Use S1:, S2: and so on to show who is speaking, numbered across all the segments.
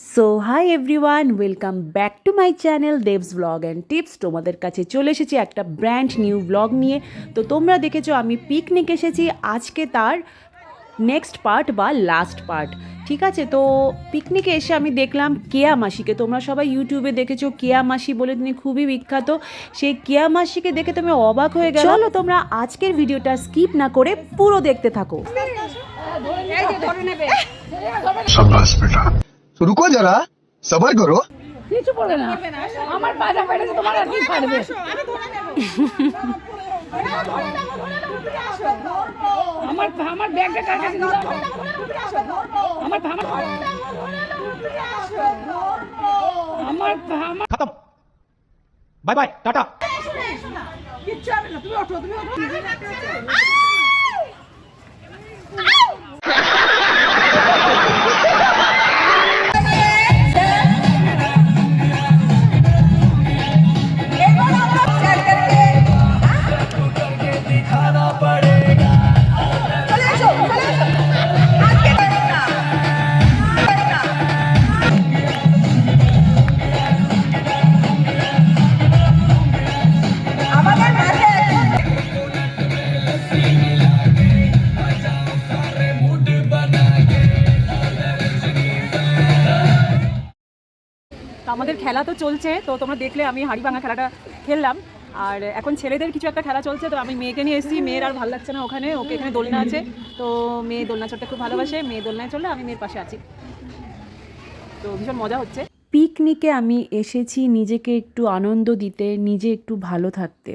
S1: So hi everyone welcome back to my channel Dev's vlog and tips তোমাদের কাছে চলে এসেছি একটা ব্র্যান্ড নিউ ব্লগ নিয়ে। তো তোমরা দেখেছ আমি পিকনিক এসেছি। আজকে তার নেক্সট পার্ট বা লাস্ট পার্ট ঠিক আছে তো পিকনিকে এসে আমি দেখলাম কেয়া মাসিকে। তোমরা সবাই ইউটিউবে দেখেছ কেয়া মাসি বলে তিনি খুবই বিখ্যাত। সেই কেয়া মাসিকে দেখে তুমি অবাক হয়ে গেল চলো। তোমরা আজকের ভিডিওটা স্কিপ না করে পুরো দেখতে থাকো।
S2: রুকো যারা সবার করো।
S3: কিছু পড়বে না। আমার বাজা তোমার আর কি পারবে আমার আমার আমার আমার আমার আমার
S4: খতম। Bye bye tata.
S5: কিচ্ছু না তুমি তুমি খেলা তো চলছে, তো তোমরা দেখলে আমি হাড়ি ভাঙা খেলাটা খেললাম। আর এখন ছেলেদের কিছু একটা খেলা চলছে, তো আমি মেয়েকে নিয়ে এসেছি, মেয়ের আর ভালো লাগছে না ওখানে, ওকে এখানে দোলনা আছে। তো মেয়ে দোলনা চড়তে খুব ভালোবাসে, মেয়ে দোলনায় চললে আমি মেয়ের পাশে আছি। তো ভীষণ মজা হচ্ছে।
S1: পিকনিকে আমি এসেছি নিজেকে একটু আনন্দ দিতে, নিজে একটু ভালো থাকতে।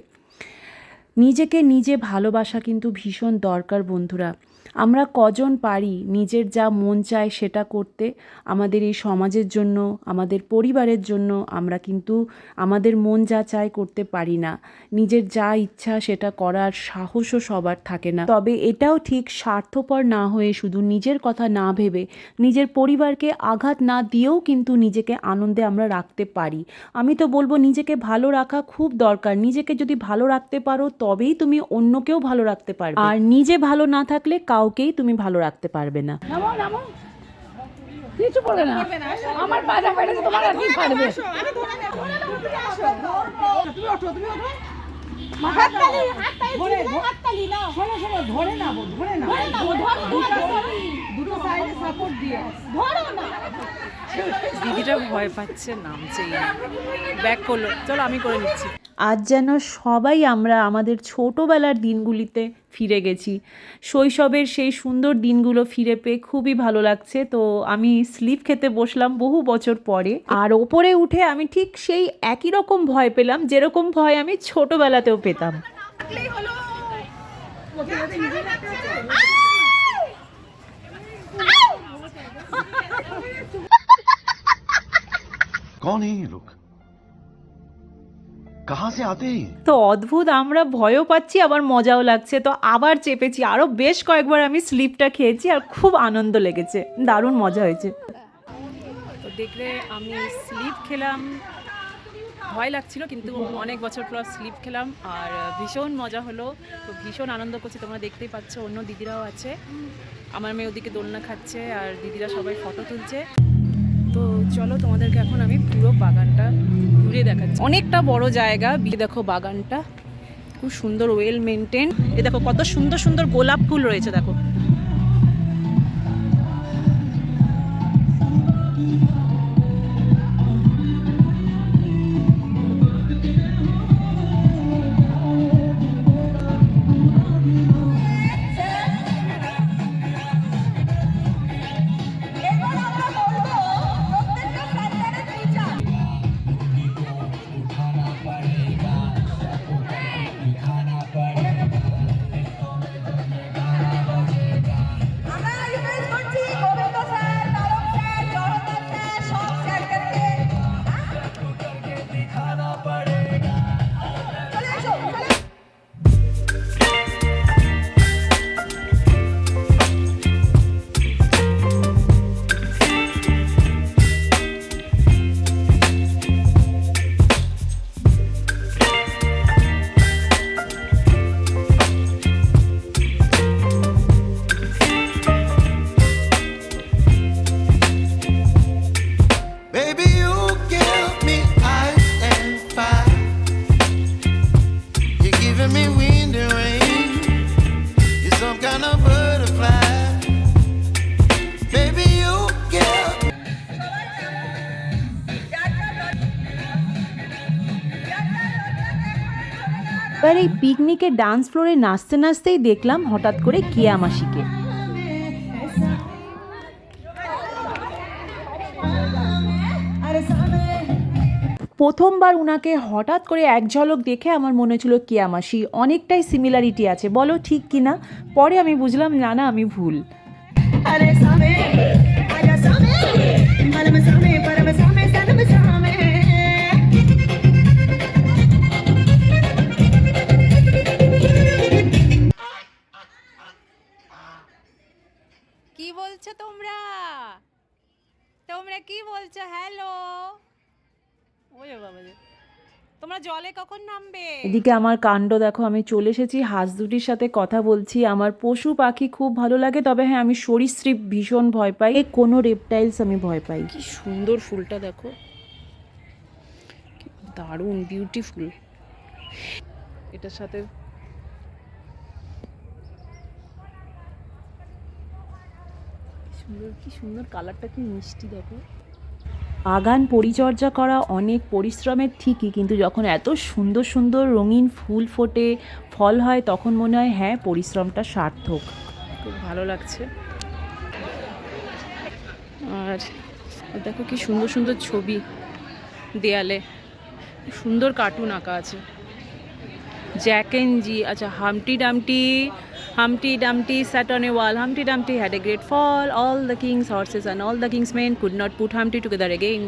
S1: নিজেকে নিজে ভালোবাসা কিন্তু ভীষণ দরকার বন্ধুরা। আমরা কজন পারি নিজের যা মন চায় সেটা করতে, আমাদের এই সমাজের জন্য, আমাদের পরিবারের জন্য আমরা কিন্তু আমাদের মন যা চায় করতে পারি না। নিজের যা ইচ্ছা সেটা করার সাহসও সবার থাকে না। তবে এটাও ঠিক স্বার্থপর না হয়ে শুধু নিজের কথা না ভেবে নিজের পরিবারকে আঘাত না দিয়েও কিন্তু নিজেকে আনন্দে আমরা রাখতে পারি। আমি তো বলব নিজেকে ভালো রাখা খুব দরকার। নিজেকে যদি ভালো রাখতে পারো তবেই তুমি অন্যকেও ভালো রাখতে পারবে। আর নিজে ভালো না থাকলে কাউকেই তুমি ভালো রাখতে পারবে না।
S3: কিছু বলে না। আমার বাজা পেটেছে তোমার আর কি ছাড়বে
S5: দিদিটা ভয় পাচ্ছে নামছেই ব্যাক করল চলো আমি করে নিচ্ছি
S1: আজ যেন সবাই আমরা আমাদের ছোটোবেলার দিনগুলিতে ফিরে গেছি শৈশবের সেই সুন্দর দিনগুলো ফিরে পেয়ে খুবই ভালো লাগছে তো আমি স্লিপ খেতে বসলাম বহু বছর পরে আর ওপরে উঠে আমি ঠিক সেই একই রকম ভয় পেলাম যেরকম ভয় আমি ছোটোবেলাতেও পেতাম
S2: कौन है ये लोग कहाँ से आते हैं ये?
S1: তো অদ্ভুত আমরা ভয়ও পাচ্ছি আবার মজাও লাগছে তো আবার চেপেছি আরও বেশ কয়েকবার আমি স্লিপটা খেয়েছি আর খুব আনন্দ লেগেছে দারুণ মজা হয়েছে
S5: তো দেখলে আমি স্লিপ খেলাম ভয় লাগছিল কিন্তু অনেক বছর পর স্লিপ খেলাম আর ভীষণ মজা হলো তো ভীষণ আনন্দ করছি তোমরা দেখতেই পাচ্ছ অন্য দিদিরাও আছে আমার মেয়ে ওদিকে দোলনা খাচ্ছে আর দিদিরা সবাই ফটো তুলছে তো চলো তোমাদেরকে এখন আমি পুরো বাগানটা ঘুরে দেখাচ্ছি। অনেকটা বড় জায়গা। বিয়ে দেখো বাগানটা। খুব সুন্দর ওয়েল মেনটেন এ দেখো কত সুন্দর সুন্দর গোলাপ ফুল রয়েছে, দেখো।
S1: এবার এই পিকনিকে ডান্স ফ্লোরে নাচতে নাচতেই দেখলাম হঠাৎ করে কেয়া মাসিকে। প্রথমবার উনাকে হঠাৎ করে এক ঝলক দেখে আমার মনে হচ্ছিল কেয়া মাসি। অনেকটাই সিমিলারিটি আছে। বলো ঠিক কি না পরে আমি বুঝলাম, না না, আমি ভুল।
S6: Are
S5: বলছো তোমরা? তোমরা কি বলছো? হ্যালো বাবা তোমরা জলে কখন নামবে?
S1: এদিকে আমার কাণ্ড দেখো আমি চলে এসেছি। হাঁস দুটির সাথে কথা বলছি। আমার পশু পাখি খুব ভালো লাগে তবে হ্যাঁ আমি সরীসৃপ ভীষণ ভয় পাই। এ কোনো রেপটাইলস আমি ভয় পাই।
S5: কি সুন্দর ফুলটা দেখো। দারুণ বিউটিফুল এটার সাথে সুন্দর কি সুন্দর কালারটা কি মিষ্টি দেখো।
S1: বাগান পরিচর্যা করা অনেক পরিশ্রমের ঠিকই কিন্তু যখন এত সুন্দর সুন্দর রঙিন ফুল ফোটে ফল হয় তখন মনে হয় হ্যাঁ পরিশ্রমটা সার্থক।
S5: খুব ভালো লাগছে। আর দেখো কি সুন্দর সুন্দর ছবি দেয়ালে। সুন্দর কার্টুন আঁকা আছে। জ্যাক এন্ড আচ্ছা Humpty ডামটি হামটি ডামটি sat on a wall humpty dumpty had a great fall all the king's horses and all the king's men could not put humpty together again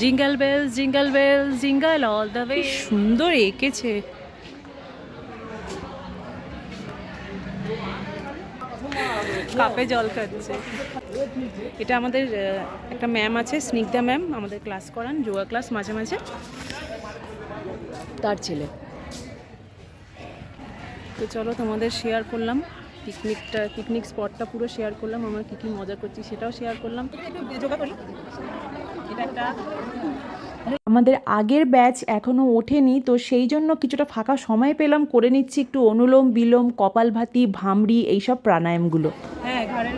S5: jingle bells jingle bells jingle all the way সুন্দর এঁকেছে কাপে জল খাচ্ছে এটা আমাদের একটা ma'am আছে Snigdha ma'am আমাদের ক্লাস করান যোগা ক্লাস মাঝে মাঝে তার ছেলে তো চলো তোমাদের শেয়ার করলাম। পিকনিকটা পিকনিক স্পটটা পুরো শেয়ার করলাম। আমরা কী কী মজা করছি সেটাও শেয়ার করলাম। এটা একটা
S1: আমাদের আগের ব্যাচ এখনও ওঠেনি তো সেই জন্য কিছুটা ফাঁকা সময় পেলাম। করে নিচ্ছি একটু অনুলোম বিলোম কপালভাতি ভামড়ি এইসব প্রাণায়ামগুলো।
S5: হ্যাঁ ঘরের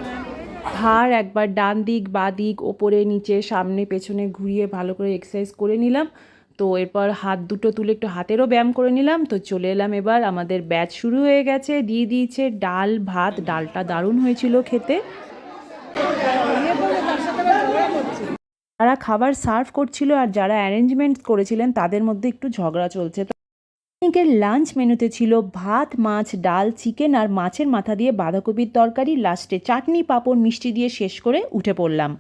S1: ঘাড় একবার ডান দিক বা দিক ওপরে নিচে সামনে পেছনে ঘুরিয়ে ভালো করে এক্সারসাইজ করে নিলাম। তো এরপর হাত দুটো তুলে একটু হাতেরও ব্যায়াম করে নিলাম। তো চলে এলাম এবার, আমাদের ব্যাচ শুরু হয়ে গেছে। দিয়ে দিয়েছে ডাল, ভাত, ডালটা দারুণ হয়েছিল খেতে। যারা খাবার সার্ভ করছিল আর যারা অ্যারেঞ্জমেন্ট করেছিলেন, তাদের মধ্যে একটু ঝগড়া চলছে। পিকনিকের লাঞ্চ মেনুতে ছিল ভাত, মাছ, ডাল, চিকেন আর মাছের মাথা দিয়ে বাঁধাকপির তরকারি। লাস্টে চাটনি, পাঁপড়, মিষ্টি দিয়ে শেষ করে উঠে পড়লাম।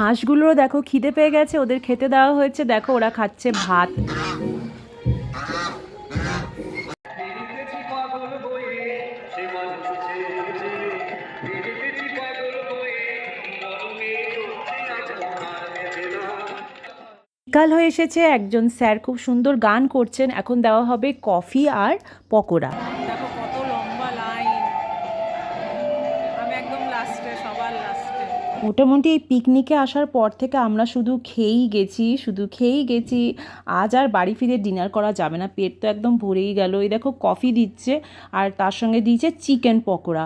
S1: হাঁসগুলোরও দেখো খিদে পেয়ে গেছে, ওদের খেতে দেওয়া হয়েছে। দেখো ওরা খাচ্ছে ভাত। বিকাল হয়ে এসেছে, একজন স্যার খুব সুন্দর গান করছেন। এখন দেওয়া হবে কফি আর পকোড়া। মোটামুটি এই পিকনিকে আসার পর থেকে আমরা শুধু খেয়েই গেছি শুধু খেয়েই গেছি। আজ আর বাড়ি ফিরে ডিনার করা যাবে না। পেট তো একদম ভরেই গেল। এই দেখো কফি দিচ্ছে আর তার সঙ্গে দিয়েছে চিকেন পকোড়া।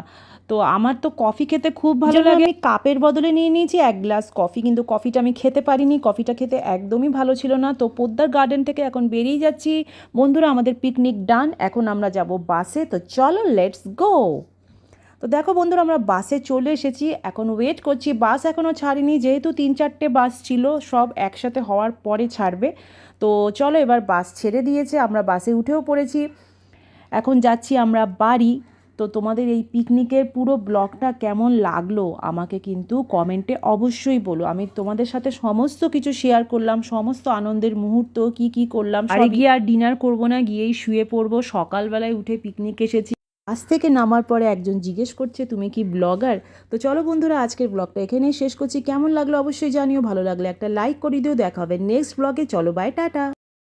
S1: তো আমার তো কফি খেতে খুব ভালো লাগে। আমি কাপের বদলে নিয়ে নিয়েছি এক গ্লাস কফি কিন্তু কফিটা আমি খেতে পারিনি। কফিটা খেতে একদমই ভালো ছিল না। তো পোদ্দার গার্ডেন থেকে এখন বেরিয়ে যাচ্ছি। বন্ধুরা আমাদের পিকনিক ডান এখন আমরা যাব বাসে তো চলো লেটস গো তো দেখো বন্ধুরা আমরা বাসে চলে এসেছি। এখন ওয়েট করছি। বাস এখনও ছাড়িনি। যেহেতু তিন চারটে বাস ছিল সব একসাথে হওয়ার পরে ছাড়বে। তো চলো এবার বাস ছেড়ে দিয়েছে। আমরা বাসে উঠেও পড়েছি। এখন যাচ্ছি আমরা বাড়ি। তো তোমাদের এই পিকনিকের পুরো ব্লগটা কেমন লাগল আমাকে কিন্তু কমেন্টে অবশ্যই বলো। আমি তোমাদের সাথে সমস্ত কিছু শেয়ার করলাম সমস্ত আনন্দের মুহূর্ত কি কি করলাম আর গিয়ে আর ডিনার করব না গিয়েই শুয়ে পড়ব। সকালবেলায় উঠে পিকনিক এসেছি। বাস থেকে নামার পরে একজন জিজ্ঞেস করছে, তুমি কি ব্লগার? তো চলো বন্ধুরা, আজকের ব্লগটা এখানেই শেষ করছি। কেমন লাগল অবশ্যই জানিও, ভালো লাগলে একটা লাইক করে দিও। দেখা হবে নেক্সট ব্লগে। চলো, বাই, টাটা।